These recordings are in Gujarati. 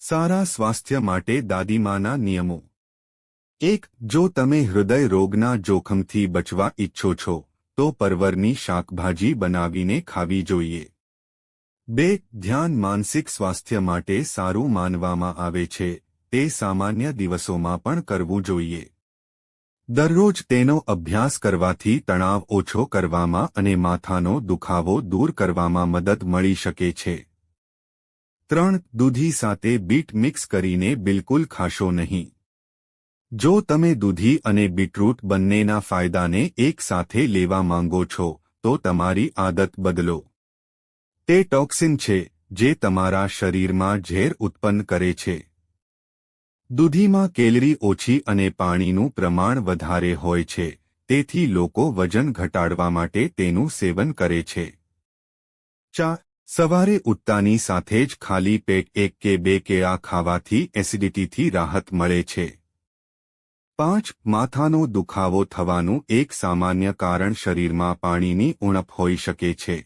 સારા સ્વાસ્થ્ય માટે દાદીમાના નિયમો. એક, જો તમે હૃદય રોગના જોખમથી બચવા ઈચ્છો છો, તો પરવરની શાકભાજી બનાવીને ખાવી જોઈએ. બે, ધ્યાન માનસિક સ્વાસ્થ્ય માટે સારું માનવામાં આવે છે, તે સામાન્ય દિવસોમાં પણ કરવું જોઈએ. દરરોજ તેનો અભ્યાસ કરવાથી તણાવ ઓછો કરવામાં અને માથાનો દુખાવો દૂર કરવામાં મદદ મળી શકે છે. ત્રણ દૂધી સાથે બીટ મિક્સ કરીને બિલકુલ ખાશો નહીં. જો તમે દૂધી અને બીટરૂટ બંનેના ફાયદાને એક સાથે લેવા માંગો છો, તો તમારી આદત બદલો. તે ટોક્સિન છે, જે તમારા શરીરમાં ઝેર ઉત્પન્ન કરે છે. દૂધીમાં કેલરી ઓછી અને પાણીનું પ્રમાણ વધારે હોય છે, તેથી લોકો વજન ઘટાડવા માટે તેનું સેવન કરે છે. ચા સવારે ઉઠતાની સાથે જ ખાલી પેટ એક કે બે કેળા ખાવાથી, એસિડિટીથી રાહત મળે છે. પાંચ, માથાનો દુખાવો થવાનું એક સામાન્ય કારણ શરીરમાં પાણીની ઉણપ હોઈ શકે છે.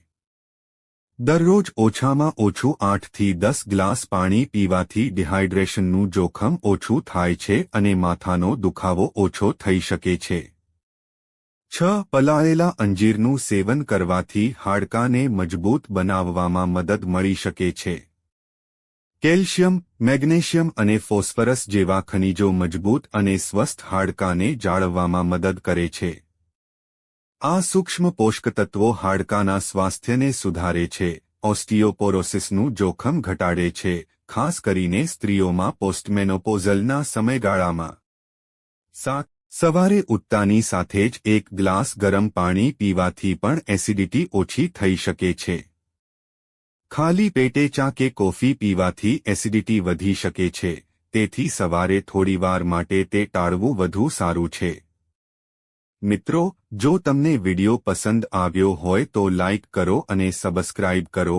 દરરોજ ઓછામાં ઓછું આઠથી દસ ગ્લાસ પાણી પીવાથી ડિહાઇડ્રેશનનું જોખમ ઓછું થાય છે અને માથાનો દુખાવો ઓછો થઈ શકે છે. છ પલાળેલા અંજીરનું સેવન કરવાથી હાડકાને મજબૂત બનાવવામાં મદદ મળી શકે છે. કેલ્શિયમ, મેગ્નેશિયમ અને ફોસ્ફરસ જેવા ખનિજો મજબૂત અને સ્વસ્થ હાડકાને જાળવવામાં મદદ કરે છે. આ સૂક્ષ્મ પોષકતત્વો હાડકાના સ્વાસ્થ્યને સુધારે છે ઓસ્ટિયોપોરોસિસનું જોખમ ઘટાડે છે, ખાસ કરીને સ્ત્રીઓમાં પોસ્ટમેનોપોઝલના સમયગાળામાં. સાત સવારે ઉઠતાની સાથે જ એક ગ્લાસ ગરમ પાણી પીવાથી પણ એસિડિટી ઓછી થઈ શકે છે. ખાલી પેટે ચા કે કોફી પીવાથી એસિડિટી વધી શકે છે, તેથી સવારે થોડીવાર માટે તે ટાળવું વધુ સારું છે. મિત્રો, જો તમને વિડિયો પસંદ આવ્યો હોય તો લાઇક કરો અને સબસ્ક્રાઇબ કરો